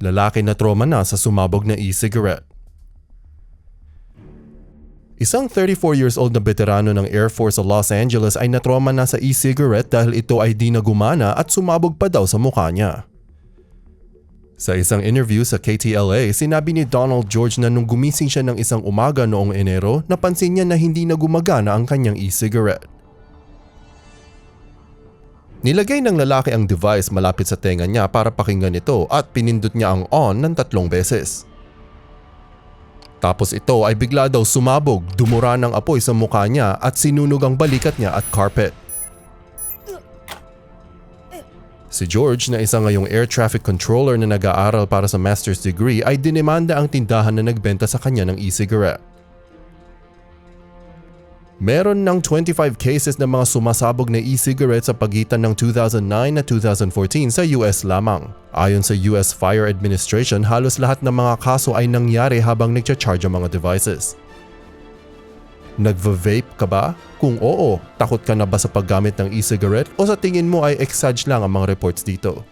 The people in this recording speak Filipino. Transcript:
Lalaki na trauma na sa sumabog na e-cigarette. Isang 34 years old na veterano ng Air Force sa Los Angeles ay natroma na sa e-cigarette dahil ito ay di na gumana at sumabog pa daw sa mukha niya. Sa isang interview sa KTLA, sinabi ni Donald George na nung gumising siya ng isang umaga noong Enero, napansin niya na hindi na gumagana ang kanyang e-cigarette. Nilagay ng lalaki ang device malapit sa tenga niya para pakinggan ito at pinindot niya ang on ng tatlong beses. Tapos ito ay bigla daw sumabog, dumura ng apoy sa mukha niya at sinunog ang balikat niya at carpet. Si George na isa ngayong air traffic controller na nag-aaral para sa master's degree ay dinemanda ang tindahan na nagbenta sa kanya ng e-cigarette. Meron ng 25 cases ng mga sumasabog na e-cigarette sa pagitan ng 2009 at 2014 sa US lamang. Ayon sa US Fire Administration, halos lahat ng mga kaso ay nangyari habang nagcha-charge ang mga devices. Nagva-vape ka ba? Kung oo, takot ka na ba sa paggamit ng e-cigarette o sa tingin mo ay exage lang ang mga reports dito?